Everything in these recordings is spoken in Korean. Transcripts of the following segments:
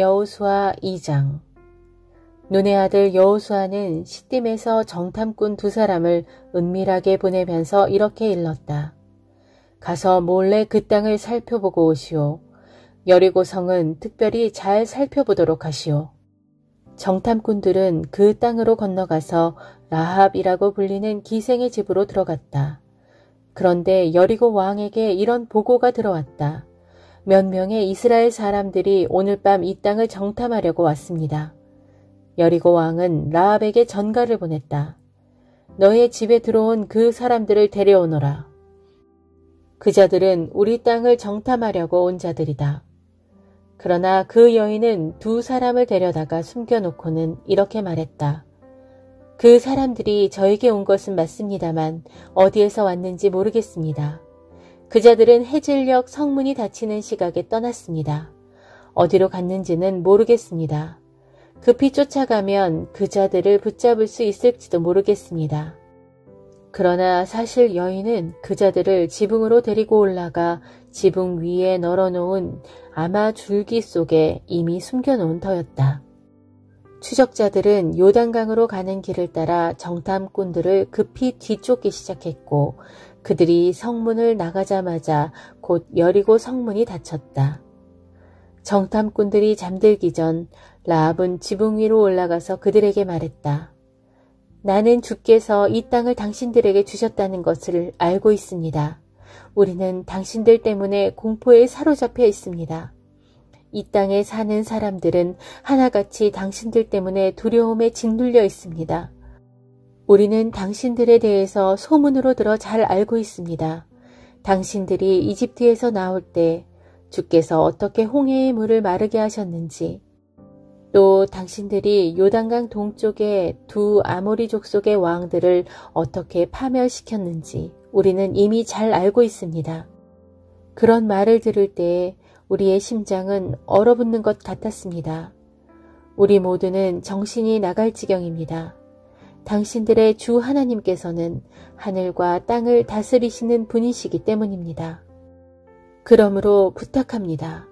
여호수아 2장 눈의 아들 여호수아는 시딤에서 정탐꾼 두 사람을 은밀하게 보내면서 이렇게 일렀다. 가서 몰래 그 땅을 살펴보고 오시오. 여리고 성은 특별히 잘 살펴보도록 하시오. 정탐꾼들은 그 땅으로 건너가서 라합이라고 불리는 기생의 집으로 들어갔다. 그런데 여리고 왕에게 이런 보고가 들어왔다. 몇 명의 이스라엘 사람들이 오늘 밤 이 땅을 정탐하려고 왔습니다. 여리고 왕은 라합에게 전가를 보냈다. 너의 집에 들어온 그 사람들을 데려오너라. 그 자들은 우리 땅을 정탐하려고 온 자들이다. 그러나 그 여인은 두 사람을 데려다가 숨겨놓고는 이렇게 말했다. 그 사람들이 저에게 온 것은 맞습니다만 어디에서 왔는지 모르겠습니다. 그 자들은 해질녘 성문이 닫히는 시각에 떠났습니다. 어디로 갔는지는 모르겠습니다. 급히 쫓아가면 그 자들을 붙잡을 수 있을지도 모르겠습니다. 그러나 사실 여인은 그 자들을 지붕으로 데리고 올라가 지붕 위에 널어놓은 아마 줄기 속에 이미 숨겨놓은 터였다. 추적자들은 요단강으로 가는 길을 따라 정탐꾼들을 급히 뒤쫓기 시작했고 그들이 성문을 나가자마자 곧 여리고 성문이 닫혔다. 정탐꾼들이 잠들기 전 라합은 지붕 위로 올라가서 그들에게 말했다. 나는 주께서 이 땅을 당신들에게 주셨다는 것을 알고 있습니다. 우리는 당신들 때문에 공포에 사로잡혀 있습니다. 이 땅에 사는 사람들은 하나같이 당신들 때문에 두려움에 짓눌려 있습니다. 우리는 당신들에 대해서 소문으로 들어 잘 알고 있습니다. 당신들이 이집트에서 나올 때 주께서 어떻게 홍해의 물을 마르게 하셨는지, 또 당신들이 요단강 동쪽의 두 아모리 족속의 왕들을 어떻게 파멸시켰는지 우리는 이미 잘 알고 있습니다. 그런 말을 들을 때 우리의 심장은 얼어붙는 것 같았습니다. 우리 모두는 정신이 나갈 지경입니다. 당신들의 주 하나님께서는 하늘과 땅을 다스리시는 분이시기 때문입니다. 그러므로 부탁합니다.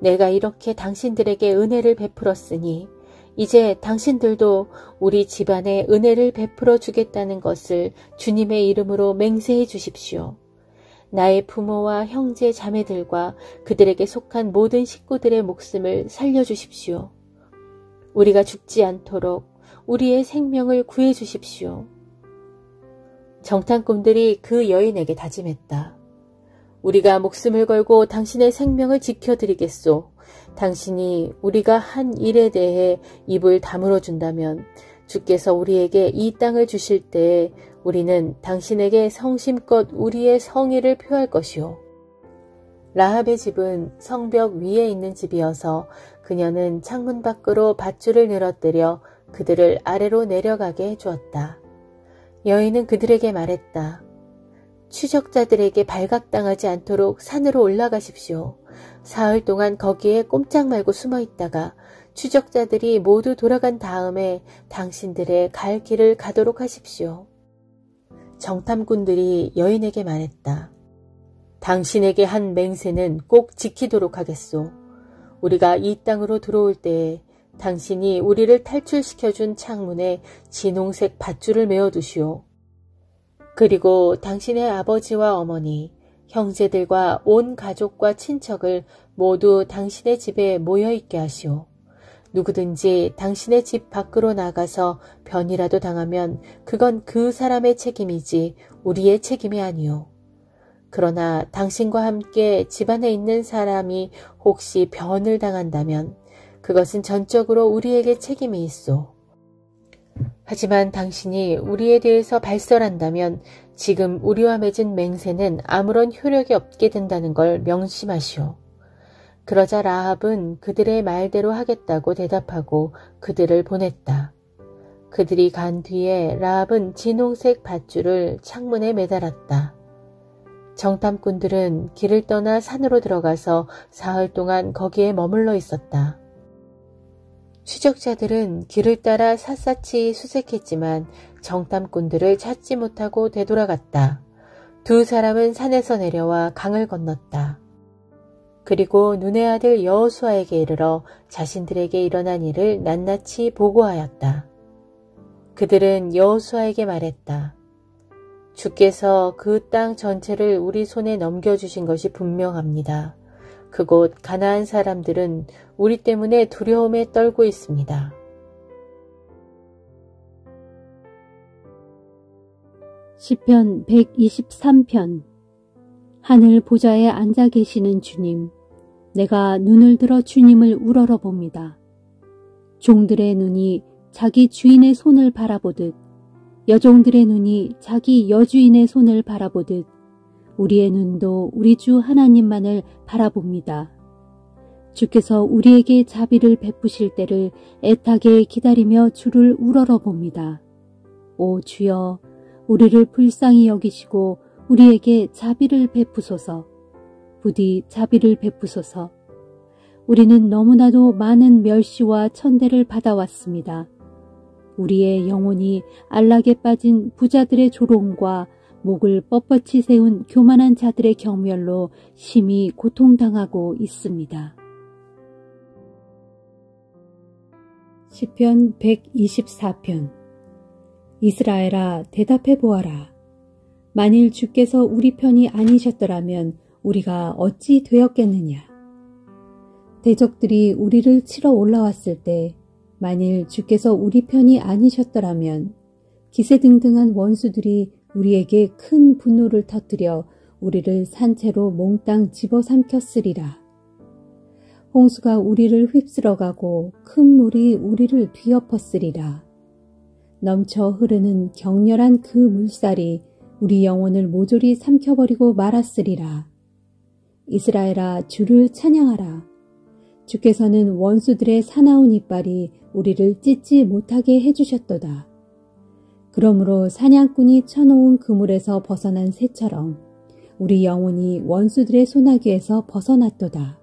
내가 이렇게 당신들에게 은혜를 베풀었으니 이제 당신들도 우리 집안에 은혜를 베풀어 주겠다는 것을 주님의 이름으로 맹세해 주십시오. 나의 부모와 형제 자매들과 그들에게 속한 모든 식구들의 목숨을 살려주십시오. 우리가 죽지 않도록 우리의 생명을 구해 주십시오. 정탐꾼들이 그 여인에게 다짐했다. 우리가 목숨을 걸고 당신의 생명을 지켜드리겠소. 당신이 우리가 한 일에 대해 입을 다물어 준다면 주께서 우리에게 이 땅을 주실 때에 우리는 당신에게 성심껏 우리의 성의를 표할 것이요. 라합의 집은 성벽 위에 있는 집이어서 그녀는 창문 밖으로 밧줄을 늘어뜨려 그들을 아래로 내려가게 해주었다. 여인은 그들에게 말했다. 추적자들에게 발각당하지 않도록 산으로 올라가십시오. 사흘 동안 거기에 꼼짝 말고 숨어 있다가 추적자들이 모두 돌아간 다음에 당신들의 갈 길을 가도록 하십시오. 정탐꾼들이 여인에게 말했다. 당신에게 한 맹세는 꼭 지키도록 하겠소. 우리가 이 땅으로 들어올 때에 당신이 우리를 탈출시켜준 창문에 진홍색 밧줄을 메어두시오. 그리고 당신의 아버지와 어머니, 형제들과 온 가족과 친척을 모두 당신의 집에 모여있게 하시오. 누구든지 당신의 집 밖으로 나가서 변이라도 당하면 그건 그 사람의 책임이지 우리의 책임이 아니오. 그러나 당신과 함께 집안에 있는 사람이 혹시 변을 당한다면 그것은 전적으로 우리에게 책임이 있소. 하지만 당신이 우리에 대해서 발설한다면 지금 우리와 맺은 맹세는 아무런 효력이 없게 된다는 걸 명심하시오. 그러자 라합은 그들의 말대로 하겠다고 대답하고 그들을 보냈다. 그들이 간 뒤에 라합은 진홍색 밧줄을 창문에 매달았다. 정탐꾼들은 길을 떠나 산으로 들어가서 사흘 동안 거기에 머물러 있었다. 추적자들은 길을 따라 샅샅이 수색했지만 정탐꾼들을 찾지 못하고 되돌아갔다. 두 사람은 산에서 내려와 강을 건넜다. 그리고 눈의 아들 여호수아에게 이르러 자신들에게 일어난 일을 낱낱이 보고하였다. 그들은 여호수아에게 말했다. 주께서 그 땅 전체를 우리 손에 넘겨주신 것이 분명합니다. 그곳 가나안 사람들은 우리 때문에 두려움에 떨고 있습니다. 시편 123편 하늘 보좌에 앉아 계시는 주님 내가 눈을 들어 주님을 우러러 봅니다. 종들의 눈이 자기 주인의 손을 바라보듯 여종들의 눈이 자기 여주인의 손을 바라보듯 우리의 눈도 우리 주 하나님만을 바라봅니다. 주께서 우리에게 자비를 베푸실 때를 애타게 기다리며 주를 우러러 봅니다. 오 주여 우리를 불쌍히 여기시고 우리에게 자비를 베푸소서. 부디 자비를 베푸소서. 우리는 너무나도 많은 멸시와 천대를 받아왔습니다. 우리의 영혼이 안락에 빠진 부자들의 조롱과 목을 뻣뻣이 세운 교만한 자들의 경멸로 심히 고통당하고 있습니다. 시편 124편 이스라엘아 대답해 보아라. 만일 주께서 우리 편이 아니셨더라면 우리가 어찌 되었겠느냐. 대적들이 우리를 치러 올라왔을 때 만일 주께서 우리 편이 아니셨더라면 기세등등한 원수들이 우리에게 큰 분노를 터뜨려 우리를 산채로 몽땅 집어삼켰으리라. 홍수가 우리를 휩쓸어가고 큰 물이 우리를 뒤엎었으리라. 넘쳐 흐르는 격렬한 그 물살이 우리 영혼을 모조리 삼켜버리고 말았으리라. 이스라엘아 주를 찬양하라. 주께서는 원수들의 사나운 이빨이 우리를 찢지 못하게 해주셨도다. 그러므로 사냥꾼이 쳐놓은 그물에서 벗어난 새처럼 우리 영혼이 원수들의 소나기에서 벗어났도다.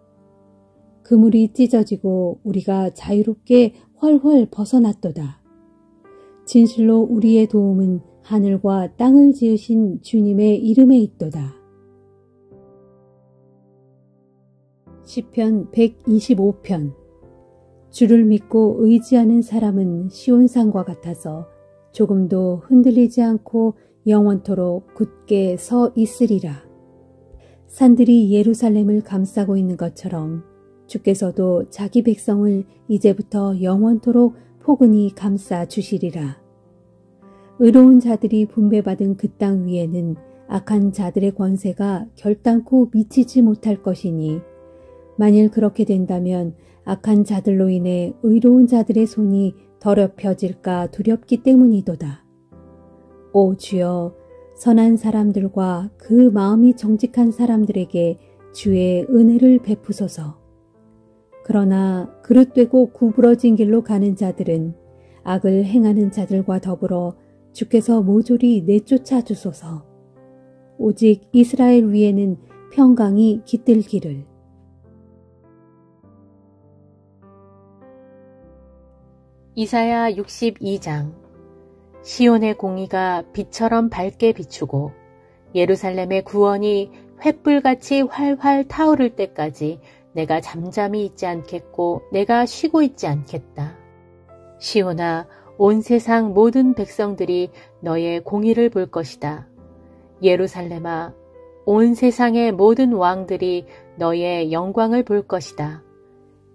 그물이 찢어지고 우리가 자유롭게 훨훨 벗어났도다. 진실로 우리의 도움은 하늘과 땅을 지으신 주님의 이름에 있도다. 시편 125편 주를 믿고 의지하는 사람은 시온산과 같아서 조금도 흔들리지 않고 영원토록 굳게 서 있으리라. 산들이 예루살렘을 감싸고 있는 것처럼 주께서도 자기 백성을 이제부터 영원토록 포근히 감싸 주시리라. 의로운 자들이 분배받은 그 땅 위에는 악한 자들의 권세가 결단코 미치지 못할 것이니 만일 그렇게 된다면 악한 자들로 인해 의로운 자들의 손이 더럽혀질까 두렵기 때문이도다. 오 주여 선한 사람들과 그 마음이 정직한 사람들에게 주의 은혜를 베푸소서. 그러나 그릇되고 구부러진 길로 가는 자들은 악을 행하는 자들과 더불어 주께서 모조리 내쫓아 주소서. 오직 이스라엘 위에는 평강이 깃들기를. 이사야 62장 시온의 공의가 빛처럼 밝게 비추고 예루살렘의 구원이 횃불같이 활활 타오를 때까지 내가 잠잠히 있지 않겠고 내가 쉬고 있지 않겠다. 시온아 온 세상 모든 백성들이 너의 공의를 볼 것이다. 예루살렘아 온 세상의 모든 왕들이 너의 영광을 볼 것이다.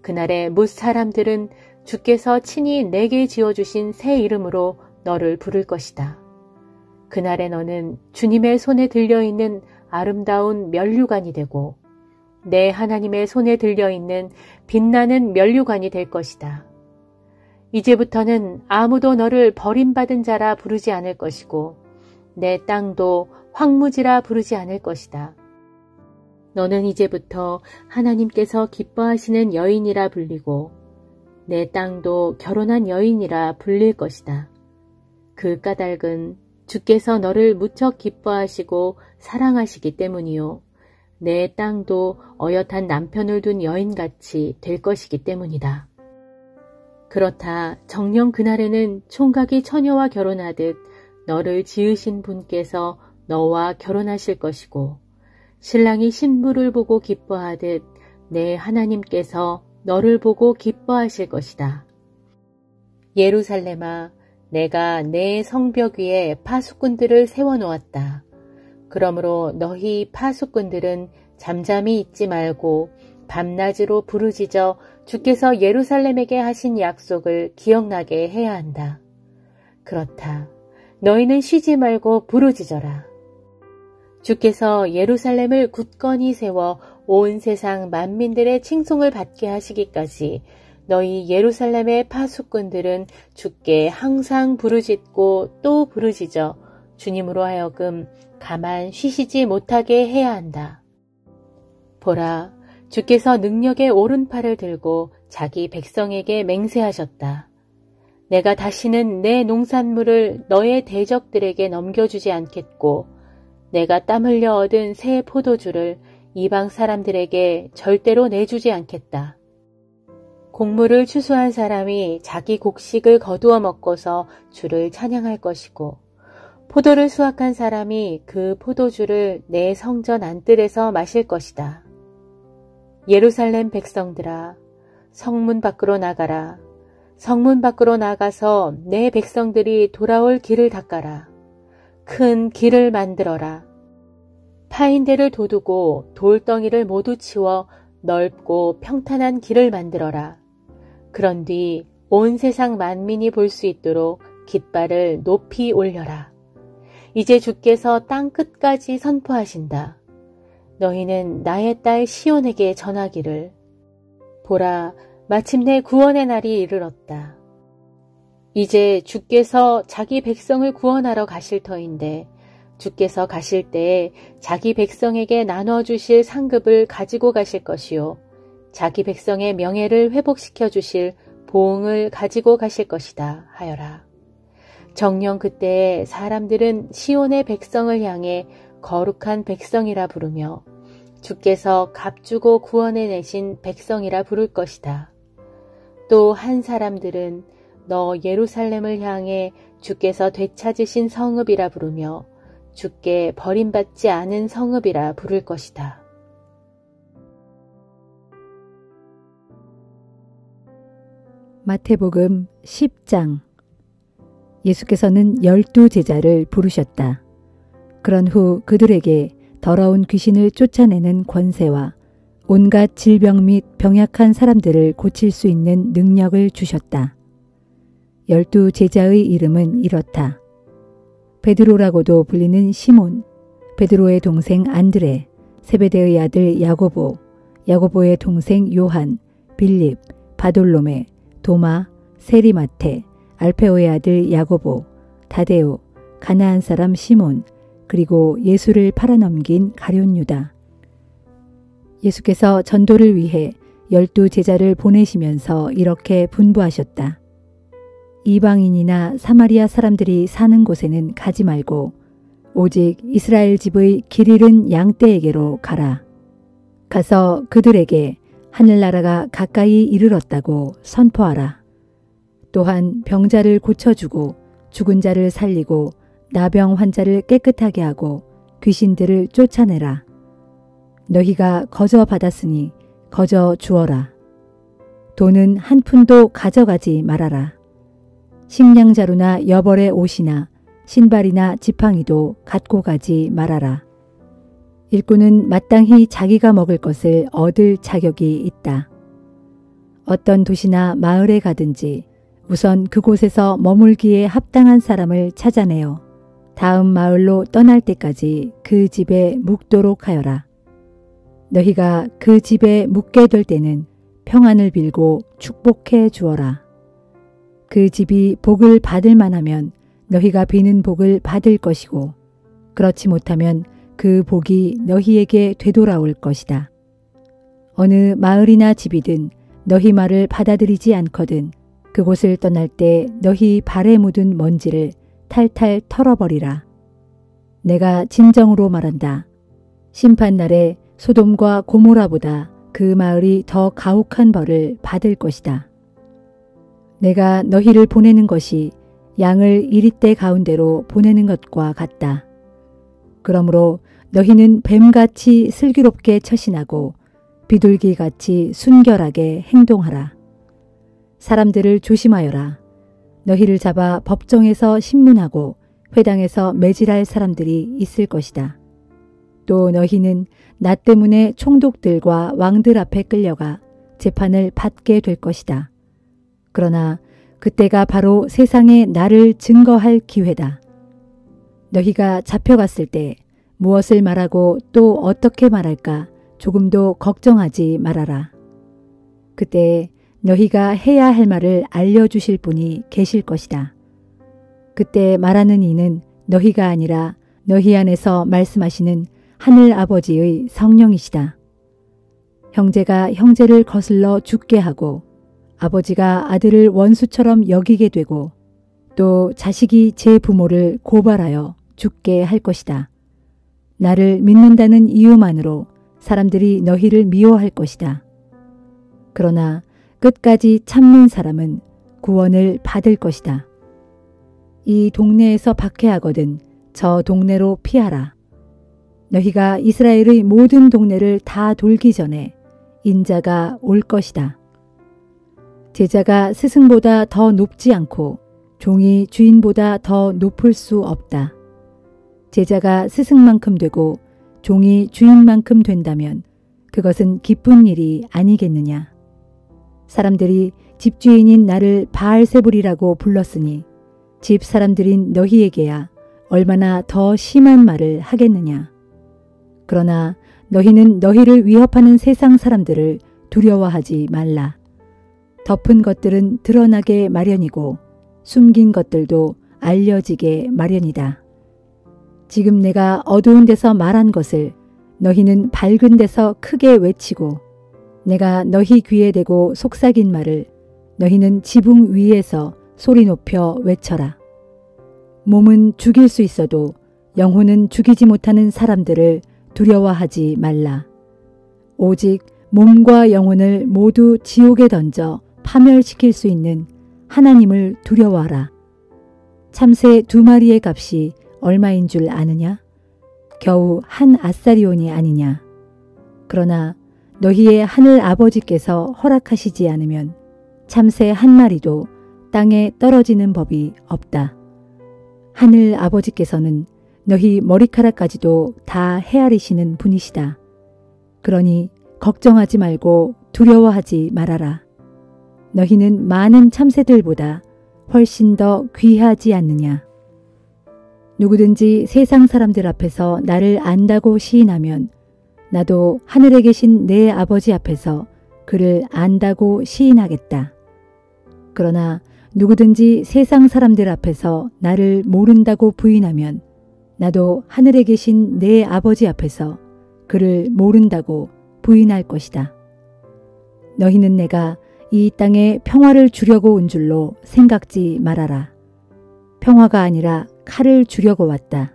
그날의 못 사람들은 주께서 친히 내게 지어주신 새 이름으로 너를 부를 것이다. 그날에 너는 주님의 손에 들려있는 아름다운 면류관이 되고 내 하나님의 손에 들려있는 빛나는 면류관이 될 것이다. 이제부터는 아무도 너를 버림받은 자라 부르지 않을 것이고 내 땅도 황무지라 부르지 않을 것이다. 너는 이제부터 하나님께서 기뻐하시는 여인이라 불리고 내 땅도 결혼한 여인이라 불릴 것이다. 그 까닭은 주께서 너를 무척 기뻐하시고 사랑하시기 때문이요. 내 땅도 어엿한 남편을 둔 여인같이 될 것이기 때문이다. 그렇다 정령 그날에는 총각이 처녀와 결혼하듯 너를 지으신 분께서 너와 결혼하실 것이고 신랑이 신부를 보고 기뻐하듯 내 하나님께서 너를 보고 기뻐하실 것이다. 예루살렘아, 내가 내 성벽 위에 파수꾼들을 세워놓았다. 그러므로 너희 파수꾼들은 잠잠히 있지 말고 밤낮으로 부르짖어 주께서 예루살렘에게 하신 약속을 기억나게 해야 한다. 그렇다. 너희는 쉬지 말고 부르짖어라. 주께서 예루살렘을 굳건히 세워 온 세상 만민들의 칭송을 받게 하시기까지 너희 예루살렘의 파수꾼들은 주께 항상 부르짖고 또 부르짖어 주님으로 하여금 가만 쉬시지 못하게 해야 한다. 보라, 주께서 능력의 오른팔을 들고 자기 백성에게 맹세하셨다. 내가 다시는 내 농산물을 너의 대적들에게 넘겨주지 않겠고, 내가 땀 흘려 얻은 새 포도주를 이방 사람들에게 절대로 내주지 않겠다. 곡물을 추수한 사람이 자기 곡식을 거두어 먹고서 주를 찬양할 것이고, 포도를 수확한 사람이 그 포도주를 내 성전 안뜰에서 마실 것이다. 예루살렘 백성들아, 성문 밖으로 나가라. 성문 밖으로 나가서 내 백성들이 돌아올 길을 닦아라. 큰 길을 만들어라. 파인대를 돋우고 돌덩이를 모두 치워 넓고 평탄한 길을 만들어라. 그런 뒤 온 세상 만민이 볼 수 있도록 깃발을 높이 올려라. 이제 주께서 땅 끝까지 선포하신다. 너희는 나의 딸 시온에게 전하기를 보라 마침내 구원의 날이 이르렀다. 이제 주께서 자기 백성을 구원하러 가실 터인데 주께서 가실 때에 자기 백성에게 나눠 주실 상급을 가지고 가실 것이요 자기 백성의 명예를 회복시켜 주실 보응을 가지고 가실 것이다 하여라. 정령 그때에 사람들은 시온의 백성을 향해 거룩한 백성이라 부르며 주께서 값주고 구원해 내신 백성이라 부를 것이다. 또 한 사람들은 너 예루살렘을 향해 주께서 되찾으신 성읍이라 부르며 주께 버림받지 않은 성읍이라 부를 것이다. 마태복음 10장 예수께서는 열두 제자를 부르셨다. 그런 후 그들에게 더러운 귀신을 쫓아내는 권세와 온갖 질병 및 병약한 사람들을 고칠 수 있는 능력을 주셨다. 열두 제자의 이름은 이렇다. 베드로라고도 불리는 시몬, 베드로의 동생 안드레, 세베대의 아들 야고보, 야고보의 동생 요한, 빌립, 바돌로메, 도마, 세리마테, 알페오의 아들 야고보, 다데오, 가나안 사람 시몬, 그리고 예수를 팔아넘긴 가룟 유다. 예수께서 전도를 위해 열두 제자를 보내시면서 이렇게 분부하셨다. 이방인이나 사마리아 사람들이 사는 곳에는 가지 말고 오직 이스라엘 집의 길 잃은 양떼에게로 가라. 가서 그들에게 하늘나라가 가까이 이르렀다고 선포하라. 또한 병자를 고쳐주고 죽은 자를 살리고 나병 환자를 깨끗하게 하고 귀신들을 쫓아내라. 너희가 거저 받았으니 거저 주어라. 돈은 한 푼도 가져가지 말아라. 식량자루나 여벌의 옷이나 신발이나 지팡이도 갖고 가지 말아라. 일꾼은 마땅히 자기가 먹을 것을 얻을 자격이 있다. 어떤 도시나 마을에 가든지 우선 그곳에서 머물기에 합당한 사람을 찾아내어 다음 마을로 떠날 때까지 그 집에 묵도록 하여라. 너희가 그 집에 묵게 될 때는 평안을 빌고 축복해 주어라. 그 집이 복을 받을 만하면 너희가 비는 복을 받을 것이고 그렇지 못하면 그 복이 너희에게 되돌아올 것이다. 어느 마을이나 집이든 너희 말을 받아들이지 않거든 그곳을 떠날 때 너희 발에 묻은 먼지를 탈탈 털어버리라. 내가 진정으로 말한다. 심판날에 소돔과 고모라보다 그 마을이 더 가혹한 벌을 받을 것이다. 내가 너희를 보내는 것이 양을 이리대 가운데로 보내는 것과 같다. 그러므로 너희는 뱀같이 슬기롭게 처신하고 비둘기 같이 순결하게 행동하라. 사람들을 조심하여라. 너희를 잡아 법정에서 신문하고 회당에서 매질할 사람들이 있을 것이다. 또 너희는 나 때문에 총독들과 왕들 앞에 끌려가 재판을 받게 될 것이다. 그러나 그때가 바로 세상에 나를 증거할 기회다. 너희가 잡혀갔을 때 무엇을 말하고 또 어떻게 말할까 조금도 걱정하지 말아라. 그때 너희가 해야 할 말을 알려주실 분이 계실 것이다. 그때 말하는 이는 너희가 아니라 너희 안에서 말씀하시는 하늘 아버지의 성령이시다. 형제가 형제를 거슬러 죽게 하고 아버지가 아들을 원수처럼 여기게 되고 또 자식이 제 부모를 고발하여 죽게 할 것이다. 나를 믿는다는 이유만으로 사람들이 너희를 미워할 것이다. 그러나 끝까지 참는 사람은 구원을 받을 것이다. 이 동네에서 박해하거든 저 동네로 피하라. 너희가 이스라엘의 모든 동네를 다 돌기 전에 인자가 올 것이다. 제자가 스승보다 더 높지 않고 종이 주인보다 더 높을 수 없다. 제자가 스승만큼 되고 종이 주인만큼 된다면 그것은 기쁜 일이 아니겠느냐. 사람들이 집주인인 나를 바알세불이라고 불렀으니 집 사람들인 너희에게야 얼마나 더 심한 말을 하겠느냐. 그러나 너희는 너희를 위협하는 세상 사람들을 두려워하지 말라. 덮은 것들은 드러나게 마련이고 숨긴 것들도 알려지게 마련이다. 지금 내가 어두운 데서 말한 것을 너희는 밝은 데서 크게 외치고 내가 너희 귀에 대고 속삭인 말을 너희는 지붕 위에서 소리 높여 외쳐라. 몸은 죽일 수 있어도 영혼은 죽이지 못하는 사람들을 두려워하지 말라. 오직 몸과 영혼을 모두 지옥에 던져 파멸시킬 수 있는 하나님을 두려워하라. 참새 두 마리의 값이 얼마인 줄 아느냐? 겨우 한 아사리온이 아니냐. 그러나 너희의 하늘 아버지께서 허락하시지 않으면 참새 한 마리도 땅에 떨어지는 법이 없다. 하늘 아버지께서는 너희 머리카락까지도 다 헤아리시는 분이시다. 그러니 걱정하지 말고 두려워하지 말아라. 너희는 많은 참새들보다 훨씬 더 귀하지 않느냐. 누구든지 세상 사람들 앞에서 나를 안다고 시인하면 나도 하늘에 계신 내 아버지 앞에서 그를 안다고 시인하겠다. 그러나 누구든지 세상 사람들 앞에서 나를 모른다고 부인하면 나도 하늘에 계신 내 아버지 앞에서 그를 모른다고 부인할 것이다. 너희는 내가 이 땅에 평화를 주려고 온 줄로 생각지 말아라. 평화가 아니라 칼을 주려고 왔다.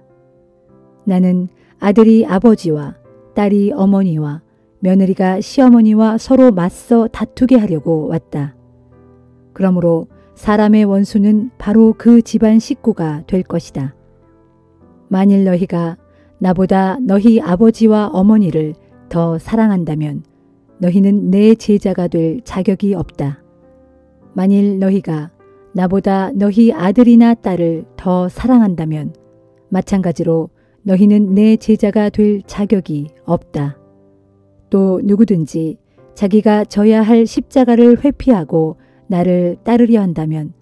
나는 아들이 아버지와 딸이 어머니와 며느리가 시어머니와 서로 맞서 다투게 하려고 왔다. 그러므로 사람의 원수는 바로 그 집안 식구가 될 것이다. 만일 너희가 나보다 너희 아버지와 어머니를 더 사랑한다면 너희는 내 제자가 될 자격이 없다. 만일 너희가 나보다 너희 아들이나 딸을 더 사랑한다면 마찬가지로 너희는 내 제자가 될 자격이 없다. 또 누구든지 자기가 져야 할 십자가를 회피하고 나를 따르려 한다면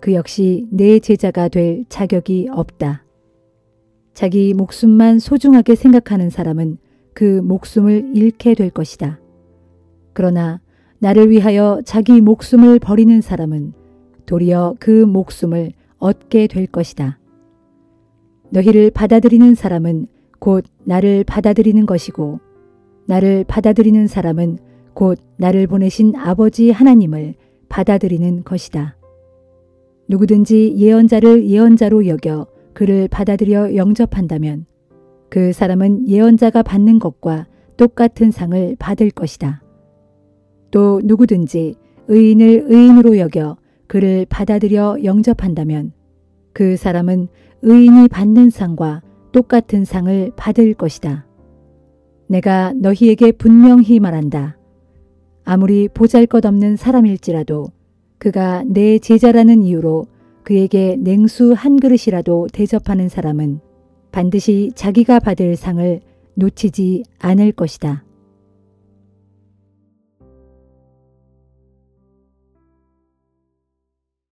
그 역시 내 제자가 될 자격이 없다. 자기 목숨만 소중하게 생각하는 사람은 그 목숨을 잃게 될 것이다. 그러나 나를 위하여 자기 목숨을 버리는 사람은 도리어 그 목숨을 얻게 될 것이다. 너희를 받아들이는 사람은 곧 나를 받아들이는 것이고 나를 받아들이는 사람은 곧 나를 보내신 아버지 하나님을 받아들이는 것이다. 누구든지 예언자를 예언자로 여겨 그를 받아들여 영접한다면 그 사람은 예언자가 받는 것과 똑같은 상을 받을 것이다. 또 누구든지 의인을 의인으로 여겨 그를 받아들여 영접한다면 그 사람은 의인이 받는 상과 똑같은 상을 받을 것이다. 내가 너희에게 분명히 말한다. 아무리 보잘 것 없는 사람일지라도 그가 내 제자라는 이유로 그에게 냉수 한 그릇이라도 대접하는 사람은 반드시 자기가 받을 상을 놓치지 않을 것이다.